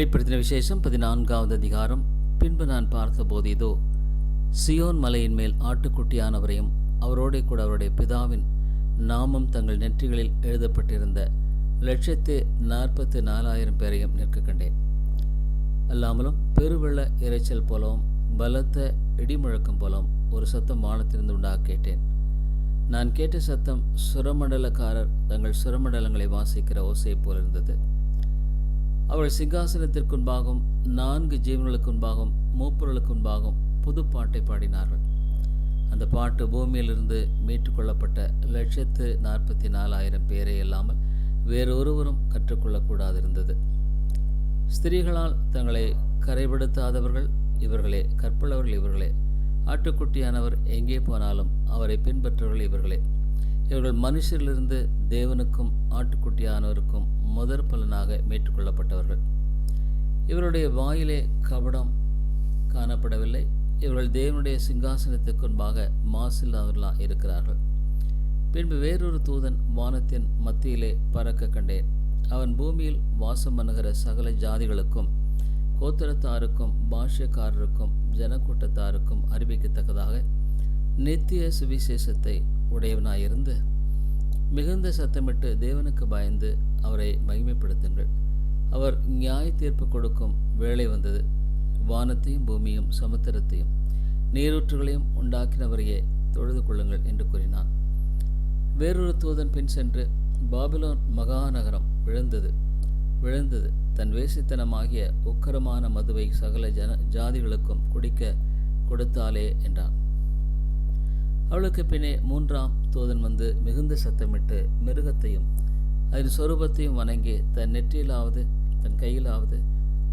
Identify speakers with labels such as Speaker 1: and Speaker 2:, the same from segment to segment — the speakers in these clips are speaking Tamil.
Speaker 1: வெளிப்படுத்தின விசேஷம் பதினான்காவது அதிகாரம். பின்பு நான் பார்த்தபோது இதோ சியோன் மலையின் மேல் ஆட்டுக்குட்டியானவரையும் அவரோடே கூட அவருடைய பிதாவின் நாமம் தங்கள் நெற்றிகளில் எழுதப்பட்டிருந்த லட்சத்து நாற்பத்து நாலாயிரம் பேரையும் நிற்க கண்டேன். அல்லாமலும் பெருவெள்ள இறைச்சல் போலவும் பலத்த இடிமுழக்கம் போலவும் ஒரு சத்தம் வானத்திலிருந்து உண்டாக கேட்டேன். நான் கேட்ட சத்தம் சுரமண்டலக்காரர் தங்கள் சுரமண்டலங்களை வாசிக்கிற ஓசை போல் இருந்தது. அவள் சிங்காசனத்திற்குன்பாகவும் நான்கு ஜீவன்களுக்குன்பாகவும் மூப்பொருளுக்குன்பாகவும் புது பாட்டை பாடினார்கள். அந்த பாட்டு பூமியிலிருந்து மீட்டுக்கொள்ளப்பட்ட லட்சத்து நாற்பத்தி நாலாயிரம் பேரே இல்லாமல் வேறொருவரும் கற்றுக்கொள்ளக்கூடாதிருந்தது. ஸ்திரீகளால் தங்களை கரைபடுத்தாதவர்கள் இவர்களே கற்பளவர்கள் இவர்களே. ஆட்டுக்குட்டியானவர் எங்கே போனாலும் அவரை பின்பற்றவர்கள் இவர்களே. இவர்கள் மனுஷரிலிருந்து தேவனுக்கும் ஆட்டுக்குட்டியானவருக்கும் முதற் பலனாக மீட்டுக்கொள்ளப்பட்டவர்கள் இவருடைய வாயிலே கபடம் காணப்படவில்லை. இவர்கள் தேவனுடைய சிங்காசனத்துக்குன்பாக மாசில்லாதவர்களாக இருக்கிறார்கள். பின்பு வேறொரு தூதன் வானத்தின் மத்தியிலே பறக்க கண்டேன். அவன் பூமியில் வாசம் பண்ணுகிற சகல ஜாதிகளுக்கும் கோத்திரத்தாருக்கும் பாஷ்யக்காரருக்கும் ஜனக்கூட்டத்தாருக்கும் அறிவிக்கத்தக்கதாக நித்திய சுவிசேஷத்தை உடையவனாயிருந்து மிகுந்த சத்தமிட்டு தேவனுக்கு பயந்து அவரை மகிமைப்படுத்துங்கள். அவர் நியாய தீர்ப்பு கொடுக்கும் வேலை வந்தது. வானத்தையும் பூமியும் சமுத்திரத்தையும் நீரூற்றுகளையும் உண்டாக்கினவரையே தொழுது கொள்ளுங்கள் என்று கூறினான். வேறொரு தூதன் பின் சென்று பாபிலோன் மகாநகரம் விழுந்தது. விழுந்தது. தன் வேசித்தனமாகிய உக்கரமான மதுவை சகல ஜன ஜாதிகளுக்கும் குடிக்க கொடுத்தாலே என்றான். அவளுக்கு பின்னே மூன்றாம் தூதன் வந்து மிகுந்த சத்தமிட்டு மிருகத்தையும் அதன் சொரூபத்தையும் வணங்கி தன் நெற்றியிலாவது தன் கையிலாவது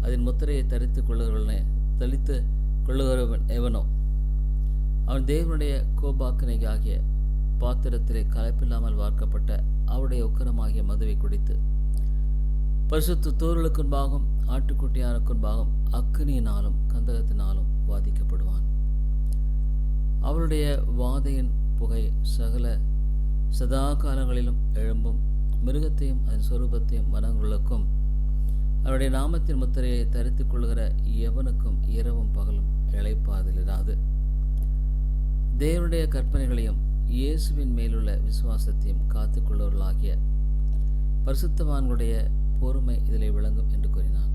Speaker 1: அதன் முத்திரையை தரித்து கொள்ளுகிறவனே தளித்து கொள்ளுகிறவன் எவனோ? அவன் தேவனுடைய கோபாக்கனை ஆகிய பாத்திரத்திலே கலப்பில்லாமல் வார்க்கப்பட்ட அவருடைய உக்கரமாகிய மதுவை குடித்து பரிசுத்து தோர்களுக்குன்பாகும் ஆட்டுக்குட்டியானுக்குன்பாகும் அக்கினியினாலும் கந்தகத்தினாலும் வாதிக்கப்படுவான். அவளுடைய வாதையின் புகை சகல சதா காலங்களிலும் எழும்பும். மிருகத்தையும் அதன் சொரூபத்தையும் வனங்களுக்கும் அவருடைய நாமத்தின் முத்திரையை தரித்துக் கொள்கிற எவனுக்கும் இரவும் பகலும் இழைப்பாதிலிராது தேவனுடைய கற்பனைகளையும் இயேசுவின் மேலுள்ள விசுவாசத்தையும் காத்துக்கொள்வர்களாகிய பரிசுத்தவான்களுடைய பொறுமை இதிலே விளங்கும் என்று கூறினான்.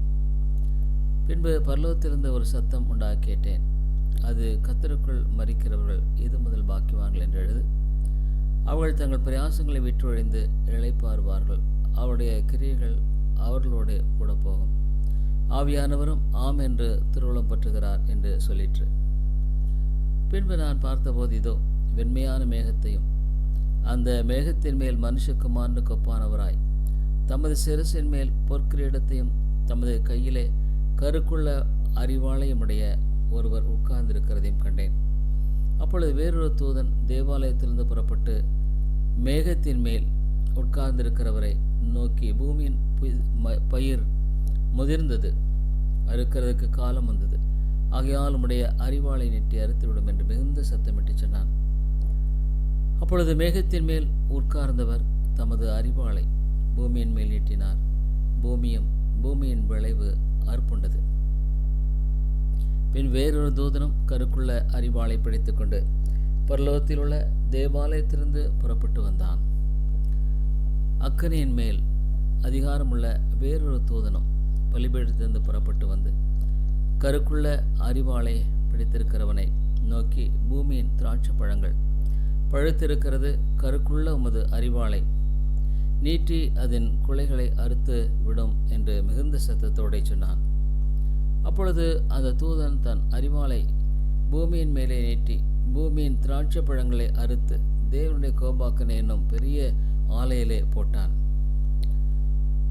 Speaker 1: பின்பு பரலோகத்திலிருந்து ஒரு சத்தம் உண்டாக கேட்டேன். அது கத்தருக்குள் மறிக்கிறவர்கள் இது முதல் பாக்கிவார்கள் என்று எழுது. அவர்கள் தங்கள் பிரயாசங்களை விற்றொழிந்து இழைப்பாருவார்கள் அவருடைய கிரியைகள் அவர்களோடு கூட போகும் ஆவியானவரும் ஆம் என்று திருவுளம் பற்றுகிறார் என்று சொல்லிற்று. பின்பு நான் பார்த்தபோது இதோ வெண்மையான மேகத்தையும் அந்த மேகத்தின் மேல் மனுஷகுமாரனு கொப்பானவராய் தமது சிரசின் மேல் பொற்கிரீடத்தையும் தமது கையிலே கருக்குள்ள அறிவாலயமுடைய ஒருவர் உட்கார்ந்திருக்கிறதையும் கண்டேன். அப்பொழுது வேறொரு தூதன் தேவாலயத்திலிருந்து புறப்பட்டு மேகத்தின் மேல் உட்கார்ந்திருக்கிறவரை நோக்கி பூமியின் பயிர் முதிர்ந்தது. அறுக்கிறதுக்கு காலம் வந்தது. ஆகையால் உம்முடைய அறிவாளை நீட்டி அறுத்துவிடும் என்று மிகுந்த சத்தமிட்டு சொன்னான். அப்பொழுது மேகத்தின் மேல் உட்கார்ந்தவர் தமது அறிவாளை பூமியின் மேல் நீட்டினார். பூமியும் பூமியின் விளைவு அற்புண்டது பின் வேறொரு தூதனும் கருக்குள்ள அறிவாளை பிடித்துக்கொண்டு பரலோகத்தில் உள்ள தேவாலயத்திலிருந்து புறப்பட்டு வந்தான். அக்கனியின் மேல் அதிகாரமுள்ள வேறொரு தூதனும் பலிபீடத்திலிருந்து புறப்பட்டு வந்து கருக்குள்ள அறிவாளை பிடித்திருக்கிறவனை நோக்கி பூமியின் திராட்சை பழங்கள் பழுத்திருக்கிறது கருக்குள்ள உமது அறிவாளை. நீட்டி அதன் குலைகளை அறுத்து விடும் என்று மிகுந்த சத்தத்தோடு சொன்னான். அப்பொழுது அந்த தூதன் தன் அறிவாளை பூமியின் மேலே நீட்டி பூமியின் திராட்சை பழங்களை அறுத்து தேவனுடைய கோபாக்கனை என்னும் பெரிய ஆலையிலே போட்டான்.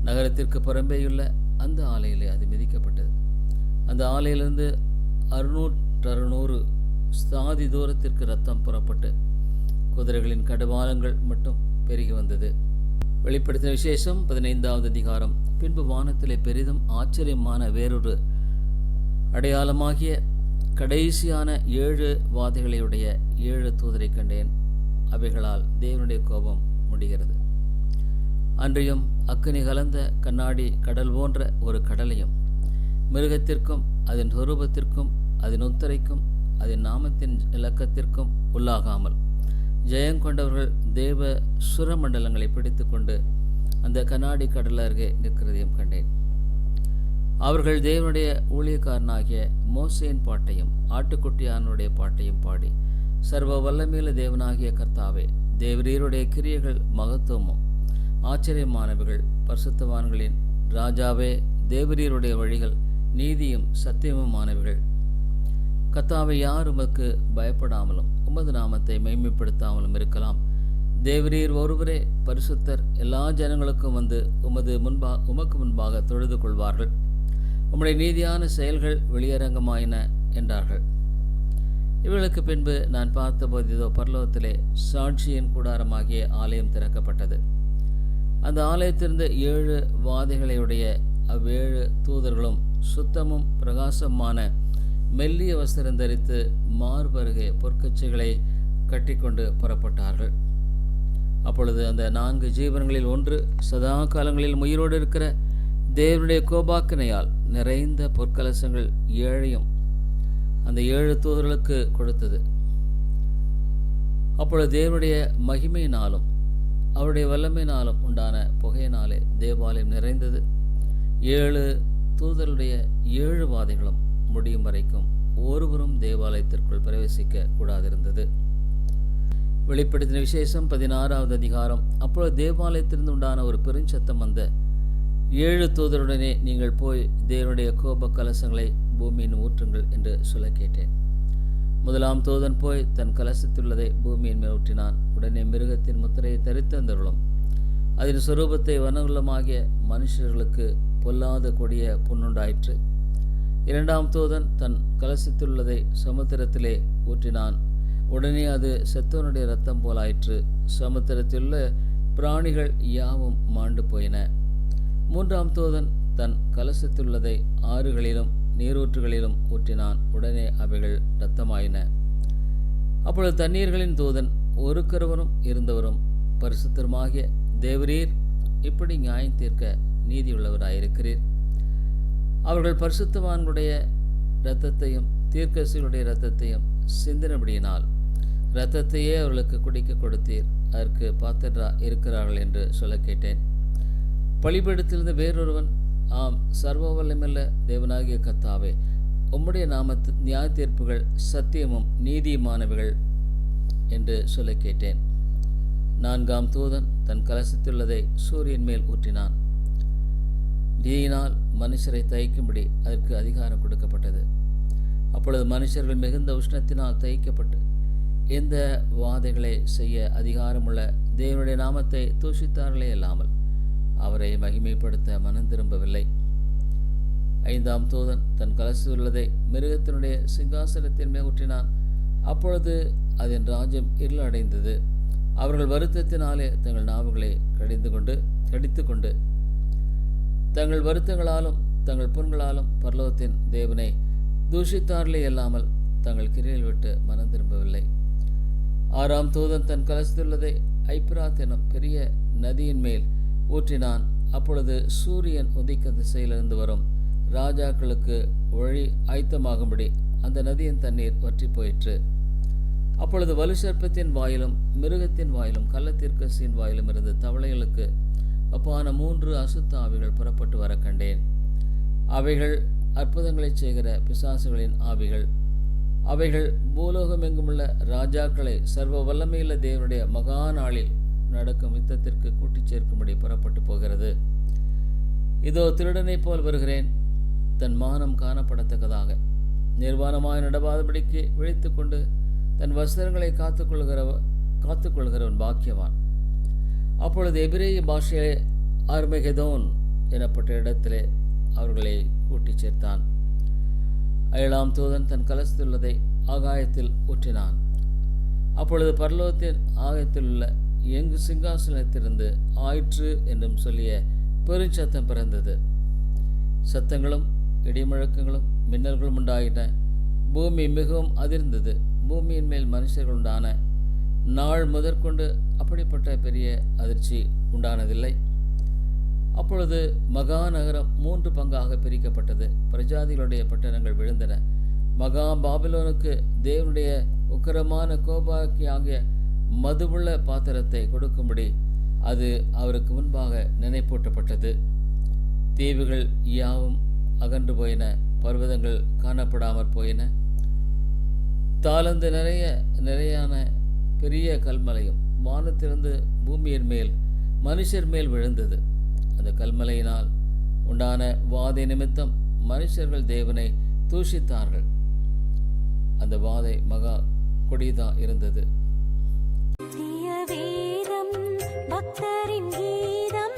Speaker 1: நகரத்திற்கு புறம்பேயுள்ள அந்த ஆலையிலே அது மிதிக்கப்பட்டது. அந்த ஆலையிலிருந்து அறுநூற்று அறுநூறு சாதி தூரத்திற்கு ரத்தம் புறப்பட்டு குதிரைகளின் கடுவாலங்கள் மட்டும் பெருகி வந்தது. வெளிப்படுத்தின விசேஷம் பதினைந்தாவது அதிகாரம். பின்பு வானத்திலே பெரிதும் ஆச்சரியமான வேறொரு அடையாளமாகிய கடைசியான ஏழு வாதைகளையுடைய ஏழு தூதரை கண்டேன். அவைகளால் தேவனுடைய கோபம் முடிகிறது. அன்றியும் அக்கினி கலந்த கண்ணாடி கடல் போன்ற ஒரு கடலையும் மிருகத்திற்கும் அதன் சொரூபத்திற்கும் அதன் உத்தரைக்கும் அதன் நாமத்தின் இலக்கத்திற்கும் உள்ளாகாமல் ஜெயங்கொண்டவர்கள் தேவ சுரமண்டலங்களை பிடித்துக்கொண்டு அந்த கண்ணாடி கடல் அருகே நிற்கிறதையும் கண்டேன். அவர்கள் தேவனுடைய ஊழியக்காரனாகிய மோசேன் பாட்டையும் ஆட்டுக்குட்டியானுடைய பாட்டையும் பாடி சர்வ வல்லமேல தேவனாகிய கர்த்தாவே தேவரீருடைய கிரியைகள் மகத்துவமும் ஆச்சரியமானவைகள் பரிசுத்தவான்களின் ராஜாவே தேவரீருடைய வழிகள் நீதியும் சத்தியமுமானவைகள். கர்த்தாவை யார் உமக்கு பயப்படாமலும் உமது நாமத்தை மைமைப்படுத்தாமலும் இருக்கலாம். தேவரீர் ஒருவரே பரிசுத்தர் எல்லா ஜனங்களுக்கும் வந்து உமது முன்பா உமக்கு முன்பாக தொழுது கொள்வார்கள். உம்முடைய நீதியான செயல்கள் வெளியரங்கமாயின என்றார்கள். இவர்களுக்கு பின்பு நான் பார்த்தபோது இதோ பரலோகத்திலே சாட்சியின் கூடாரமாகிய ஆலயம் திறக்கப்பட்டது. அந்த ஆலயத்திலிருந்து ஏழு வாதைகளையுடைய அவ்வேழு தூதர்களும் சுத்தமும் பிரகாசமான மெல்லிய வஸ்திரம் தரித்து மார்பருகே பொற்கச்சிகளை கட்டிக்கொண்டு புறப்பட்டார்கள். அப்பொழுது அந்த நான்கு ஜீவன்களில் ஒன்று சதா காலங்களில் உயிரோடு இருக்கிற தேவனுடைய கோபாக்கினையால் நிறைந்த பொற்கலசங்கள் ஏழையும் அந்த ஏழு தூதர்களுக்கு கொடுத்தது. அப்பொழுது தேவனுடைய மகிமையினாலும் அவருடைய வல்லமையினாலும் உண்டான புகையினாலே தேவாலயம் நிறைந்தது. ஏழு தூதருடைய ஏழு வாதைகளும் முடியும் வரைக்கும் ஒருவரும் தேவாலயத்திற்குள் பிரவேசிக்க கூடாதிருந்தது. வெளிப்படுத்தின விசேஷம் பதினாறாவது அதிகாரம். அப்பொழுது தேவாலயத்திலிருந்து உண்டான ஒரு பெருஞ்சத்தம் வந்த ஏழு தூதருடனே நீங்கள் போய் தேவனுடைய கோப கலசங்களை பூமியின் ஊற்றுங்கள் என்று சொல்ல கேட்டேன். முதலாம் தூதன் போய் தன் கலசத்துள்ளதை பூமியின் மேல் ஊற்றினான். உடனே மிருகத்தின் முத்திரையை தரித்தந்தருளும் அதன் சொரூபத்தை வனகுலமாகிய மனுஷர்களுக்கு பொல்லாத கொடிய புண்ணுண்டாயிற்று. இரண்டாம் தூதன் தன் கலசத்துள்ளதை சமுத்திரத்திலே ஊற்றினான். உடனே அது செத்தவனுடைய ரத்தம் போலாயிற்று. சமுத்திரத்திலுள்ள பிராணிகள் யாவும் மாண்டு போயின. மூன்றாம் தூதன் தன் கலசத்துள்ளதை ஆறுகளிலும் நீரூற்றுகளிலும் ஊற்றினான். உடனே அவைகள் இரத்தமாயின. அப்பொழுது தண்ணீர்களின் தூதன் ஒரு கருவரும் இருந்தவரும் பரிசுத்தருமாகிய தேவரீர் இப்படி நியாயம் தீர்க்க நீதியுள்ளவராயிருக்கிறீர். அவர்கள் பரிசுத்தவான்களுடைய இரத்தத்தையும் தீர்க்கசிகளுடைய இரத்தத்தையும் சிந்தினபடியினால் இரத்தத்தையே அவர்களுக்கு குடிக்க கொடுத்தீர். அதற்கு பாத்திரா இருக்கிறார்கள் என்று சொல்ல கேட்டேன். பழிபெடுத்திருந்த வேறொருவன் ஆம் சர்வ வல்லமையுள்ள தேவனாகிய கத்தாவே உம்முடைய நாமத்து நியாய தீர்ப்புகள் சத்தியமும் நீதியுமானவைகள் என்று சொல்ல கேட்டேன். நான்காம் தூதன் தன் கலசத்துள்ளதை சூரியன் மேல் ஊற்றினான். நீயினால் மனுஷரை தைக்கும்படி அதற்கு அதிகாரம் கொடுக்கப்பட்டது. அப்பொழுது மனுஷர்கள் மிகுந்த உஷ்ணத்தினால் தயக்கப்பட்டு எந்த வாதைகளை செய்ய அதிகாரமுள்ள தேவனுடைய நாமத்தை தூஷித்தார்களே இல்லாமல் அவரை மகிமைப்படுத்த மனம் திரும்பவில்லை. ஐந்தாம் தூதன் தன் கலசுள்ளதை மிருகத்தினுடைய சிங்காசனத்தின் மேல் ஊற்றினான். அப்பொழுது அதன் ராஜ்யம் இருளடைந்தது. அவர்கள் வருத்தத்தினாலே தங்கள் நாவுகளை கடிந்து கொண்டு கடித்து கொண்டு தங்கள் வருத்தங்களாலும் தங்கள் புண்களாலும் பரலோகத்தின் தேவனை தூஷித்தார்களே இல்லாமல் தங்கள் கிரியில் விட்டு மனம் திரும்பவில்லை. ஆறாம் தூதன் தன் கலசித்துள்ளதை ஐப்ராத் எனும் பெரிய நதியின் மேல் ஊற்றினான். அப்பொழுது சூரியன் உதிக்க திசையிலிருந்து வரும். ராஜாக்களுக்கு வழி ஆயத்தமாகும்படி அந்த நதியின் தண்ணீர் வற்றி போயிற்று. அப்பொழுது வலுசர்ப்பத்தின் வாயிலும் மிருகத்தின் வாயிலும் கள்ளத்திற்கசின் வாயிலும் இருந்து தவளைகளுக்கு ஒப்பான மூன்று அசுத்த ஆவிகள் புறப்பட்டு வர கண்டேன். அவைகள் அற்புதங்களைச் செய்கிற பிசாசுகளின் ஆவிகள். அவைகள் பூலோகமெங்குமுள்ள ராஜாக்களை சர்வ வல்லமையுள்ள தேவனுடைய மகா நாளில் நடக்கும் யுத்தத்திற்கு கூட்டிச் சேர்க்கும்படி புறப்பட்டு போகிறது. இதோ திருடனைப் போல் வருகிறேன். தன் மானம் காணப்படத்தக்கதாக. நிர்வாணமாய் நடவாதபடிக்கு விழித்து கொண்டு தன் வஸ்திரங்களை காத்துக்கொள்கிறவ காத்துக்கொள்கிறவன் பாக்கியவான். அப்பொழுது எபிரேய பாஷையிலே ஆர்மெகதோன் எனப்பட்ட இடத்திலே அவர்களை கூட்டிச் சேர்த்தான். ஏழாம் தூதன் தன் கலசத்துள்ளதை ஆகாயத்தில் ஊற்றினான். அப்பொழுது பரலோகத்தின் ஆகாயத்தில் உள்ள எங்கு சிங்காசனத்திலிருந்து ஆயிற்று என்றும் சொல்லிய பெருஞ்சத்தம் பிறந்தது. சத்தங்களும் இடிமுழக்கங்களும் மின்னல்களும் உண்டாயின. பூமி மிகவும் அதிர்ந்தது. பூமியின் மேல் மனுஷர்கள் உண்டான நாள் முதற்கொண்டு அப்படிப்பட்ட பெரிய அதிர்ச்சி உண்டானதில்லை. அப்பொழுது மகாநகரம் மூன்று பங்காக பிரிக்கப்பட்டது. பிரஜாதிகளுடைய பட்டணங்கள் விழுந்தன. மகா பாபிலோனுக்கு தேவனுடைய உக்கரமான கோபாக்கியாகிய மதுவுள்ள பாத்திரத்தை கொடுக்கும்படி அது அவருக்கு முன்பாக நினைப்பூட்டப்பட்டது. தீவுகள் யாவும் அகன்று போயின பர்வதங்கள் காணப்படாமற் போயின. தாளந்து நிறைய நிறையான பெரிய கல்மலையும் வானத்திலிருந்து பூமியின் மேல் மனுஷர் மேல் விழுந்தது. அந்த கல்மலையினால் உண்டான வாதை நிமித்தம் மனுஷர்கள் தேவனை தூஷித்தார்கள். அந்த வாதை மகா கொடிதா இருந்தது.
Speaker 2: பக்தரின் கீதம்.